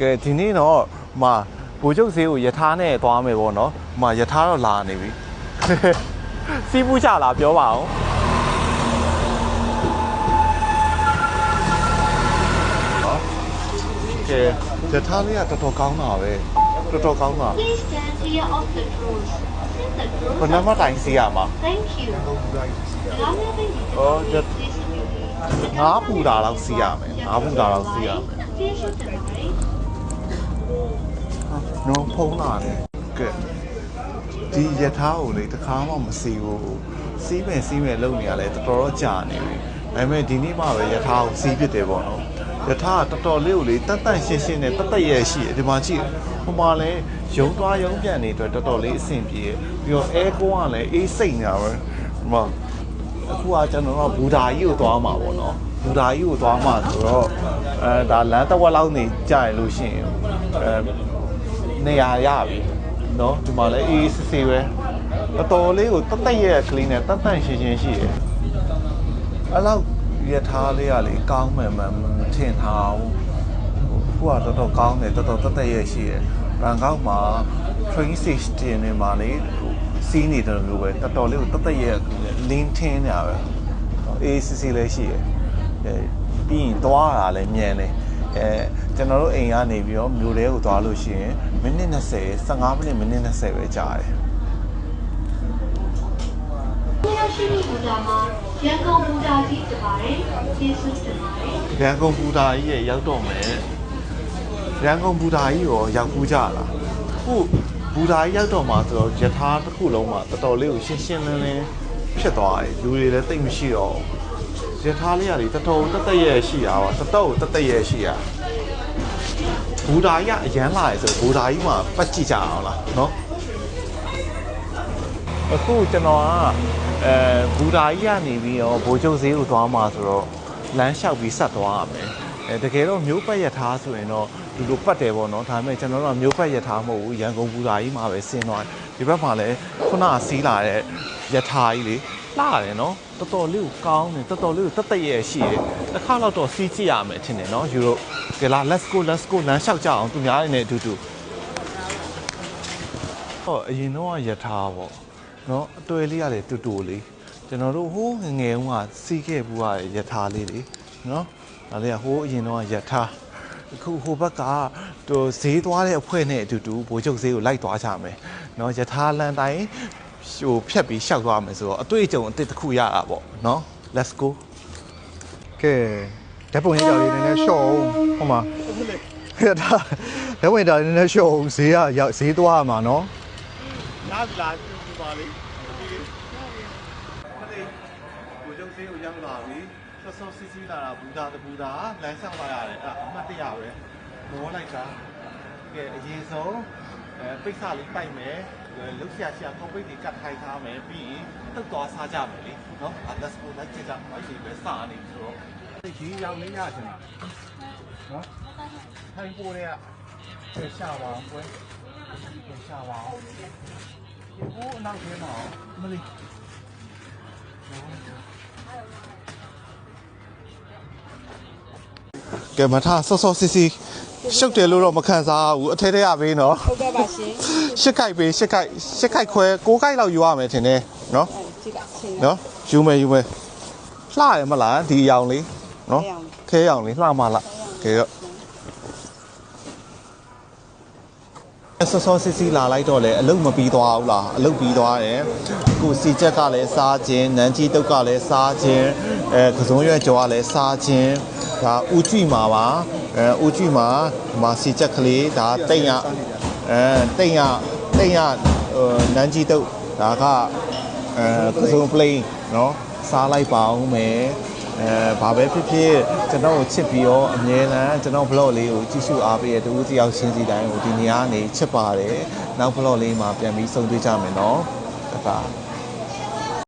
ကဲဒီနေ့တော့ဟမာဘိုလ်ချုပ်ဈေးကိုယထာနဲ့သွားမယ်ပေါ့နော်ဟမာယထာတော့လာနေပြီစီးပူးချလာပြောပါအောင်ကဲယထာလေးကတော်တော်ကောင်းတာပဲတော်တော်ကောင်းတာ Please stand clear of the doors. Since the doors ဘယ်နှမတိုင်စီးရမှာ Thank you. Rather than Oh, use just- this ability, ငါးပူတာလောက်စီးရမယ်ငါးပူတာလောက်စီးရမယ် နော်ဖုံးလာတယ်ကဲဒီယထာကိုလေတစ်ခါမှမစီဘူးစီးမယ်စီးမယ်လုပ်နေရလဲတော်တော်ကြာနေပြီဒါပေမဲ့ဒီနေ့မှပဲယထာကိုစီးဖြစ်တယ်ပေါ့နော်ယထာကတော်တော်လေးကိုလေတတ်တန့်ရှင်းရှင်းနဲ့တတ်တတ်ရဲ့ရှိတယ်ဒီမှာကြည့်ဟိုမှာလဲရုံသွားရုံပြန်နေအတွက်တော်တော်လေးအဆင်ပြေပြီးတော့အဲကွန်းကလည်းအေးစိတ်နေတာပဲဒီမှာအခုကကျွန်တော်တို့ဘူဒါကြီးကိုသွားမှာပေါ့နော်ဘူဒါကြီးကိုသွားမှာဆိုတော့အဲဒါလမ်းတစ်ဝက်လောက်နေကြာရင်လို့ရှိရင်အဲ နေရာရပြီเนาะဒီမှာလည်းအေးအေးဆေးဆေးပဲတော်တော်လေးကိုတတ်တတ်ရဲ့ကလေးနဲ့တတ်တန့်ရှင်းရှင်းရှိတယ်အဲ့လောက်ရထားလေးကလေကောင်းမှန်မှန်မထင်ထားဘူးဟိုကတော်တော်ကောင်းတယ်တော်တော်တတ်တတ်ရဲ့ရှိတယ်ဘန်ကောက်မှာ train station တွေမှာလေစီးနေတယ်လို့ပဲတော်တော်လေးကိုတတ်တတ်ရဲ့လင်းထင်းနေတာပဲအေးအေးဆေးဆေးလေးရှိတယ်အဲပြီးရင်သွားတာလည်းမြန်တယ် အဲကျွန်တော်တို့အိမ်ကနေပြီးတော့မြို့ထဲကိုသွားလို့ရှိရင်မိနစ်20 15မိနစ်မိနစ်20ပဲကြာတယ်ဘုရားရှိခိုးဘူတာမှာရန်ကုန်ဘူတာကြီးတပါတယ်။ကျေးဇူးတင်ပါတယ်။ရန်ကုန်ဘူတာကြီးရဲ့ရောက်တော့မယ်ရန်ကုန်ဘူတာကြီးရောရောက်ဘူးကြလားခုဘူတာကြီးရောက်တော့မှဆိုတော့ယထာတစ်ခုလုံးမှာတော်တော်လေးကိုရှင်းရှင်းလင်းလင်းဖြစ်သွားတယ်လူတွေလည်းတိတ်မရှိတော့ဘူး ယထာလေးကလေတော်တော်တက်တက်ရဲ့ရှိတာပါတော်တော်တက်တက်ရဲ့ရှိတာဘူတာကြီးကအရန်လာရယ်ဆိုဘူတာကြီးမှာပတ်ကြည့်ကြအောင်လားနော်အခုကျွန်တော်ကအဲဘူတာကြီးကနေပြီးတော့ဘိုးချုပ်ဈေးကိုသွားမှာဆိုတော့လမ်းလျှောက်ပြီးဆက်သွားရမယ် အဲတကယ်တော့မျိုးပတ်ရထားဆိုရင်တော့ဒီလိုပတ်တယ်ပေါ့နော်ဒါပေမဲ့ကျွန်တော်တို့ကမျိုးပတ်ရထားမဟုတ်ဘူးရန်ကုန်ဘူတာကြီးမှာပဲဆင်းသွားတယ်ဒီဘက်မှာလည်းခုနကစီးလာတဲ့ရထားကြီးလေလှရတယ်နော်တော်တော်လေးကိုကောင်းတယ်တော်တော်လေးကိုတက်တက်ရဲ့ရှိတယ်တစ်ခါတော့တော့စီးကြည့်ရမယ်ထင်တယ်နော်ယူရိုကဲလာ let's go let's go လမ်းလျှောက်ကြအောင်သူများတွေနဲ့အတူတူဟောအရင်တော့ရထားပေါ့နော်အတွေ့လေးရတယ်တူတူလေးကျွန်တော်တို့ဟိုးငယ်ငယ်တုန်းကစီးခဲ့ဘူးရရထားလေးလေနော် ဒါလေးကဟိုးအရင်တော့ရထားအခုဟိုဘက်ကဟိုဈေးသွားတဲ့အဖွဲ့နဲ့အတူတူဘိုးချုပ်ဈေးကိုလိုက်သွားကြမယ်နော်ရထားလမ်းတိုင်းဟိုဖြတ်ပြီးရှောက်သွားမယ်ဆိုတော့အတွေ့အကြုံအစ်တစ်ခုရတာပေါ့နော် let's go ကဲဓာတ်ပုံရိုက်တာလေးနည်းနည်းရှော့အောင်ဟိုမှာဟဲ့ဒါဓာတ်ပုံရိုက်တာလေးနည်းနည်းရှော့အောင်ဈေးကရောက်ဈေးသွားရမှာနော်လာပြီလားဒီပါလေးမလေးကိုကျုပ်သေးကိုရောက်လာပြီ ဆော့ဆော့စီစီလာတာဘူတာတဘူတာလမ်းဆောင်လာရတယ်အဲ့အမှတ်တရပဲမောလိုက်တာကဲအရင်ဆုံးအဲပိတ်စလေးပိုက်မယ်လုတ်ရှာရှာကွန်ပိတ်တွေကတ်ထိုင်ထားမယ်ပြီးရင်တုတ်သွားစားကြမယ်လေနော်အဲ့ဒါစပိုလိုက်ကြကြအဲ့ဒီပဲစားနေဆိုတော့ဒီရောက်လေးရချင်တာနော်ထိုင်ပိုးတွေကရှာပါကွယ်ရှာပါအောင်ဟိုအနောက်ထဲမှာမလေး ကဲမထားဆော့ဆော့စစ်စစ်ရှုပ်တယ်လို့တော့မခံစားဘူးအထဲထဲရပေးနော်ဟုတ်ကဲ့ပါရှင်ရှစ်ခိုက်ပေးရှစ်ခိုက်ရှစ်ခိုက်ခွဲကိုးခိုက်လောက်ယူရမယ်ထင်တယ်နော်ကြည့်ပါရှင်နော်ယူမယ်ယူမယ်လှရမလားဒီအရောင်လေးနော်ခဲရောင်လေးလှမလားကဲတော့ဆော့ဆော့စစ်စစ်လာလိုက်တော့လေအလုတ်မပြီးသွားဘူးလားအလုတ်ပြီးသွားတယ်အခုစီချက်ကလည်းစားခြင်းနန်းကြီးတုတ်ကလည်းစားခြင်းအဲကစုံရွက်ကြော်ကလည်းစားခြင်း ဒါဦးကြည့်မှာပါအဲဦးကြည့်မှာဒီမှာစီချက်ကလေးဒါတိတ်ရအဲတိတ်ရတိတ်ရဟိုနန်းကြီးတုတ်ဒါကအဲကစုံ plane เนาะစားလိုက်ပါအောင်မယ်အဲဘာပဲဖြစ်ဖြစ်ကျွန်တော်ကိုချစ်ပြီးတော့အမြဲတမ်းကျွန်တော် vlog လေးကိုကြည့်ရှုအားပေးတဲ့တူဦးတယောက်ချင်းစီတိုင်းကိုဒီနေရာကနေချစ်ပါတယ်နောက် vlog လေးမှာပြန်ပြီးဆုံတွေ့ကြမယ်เนาะတပါ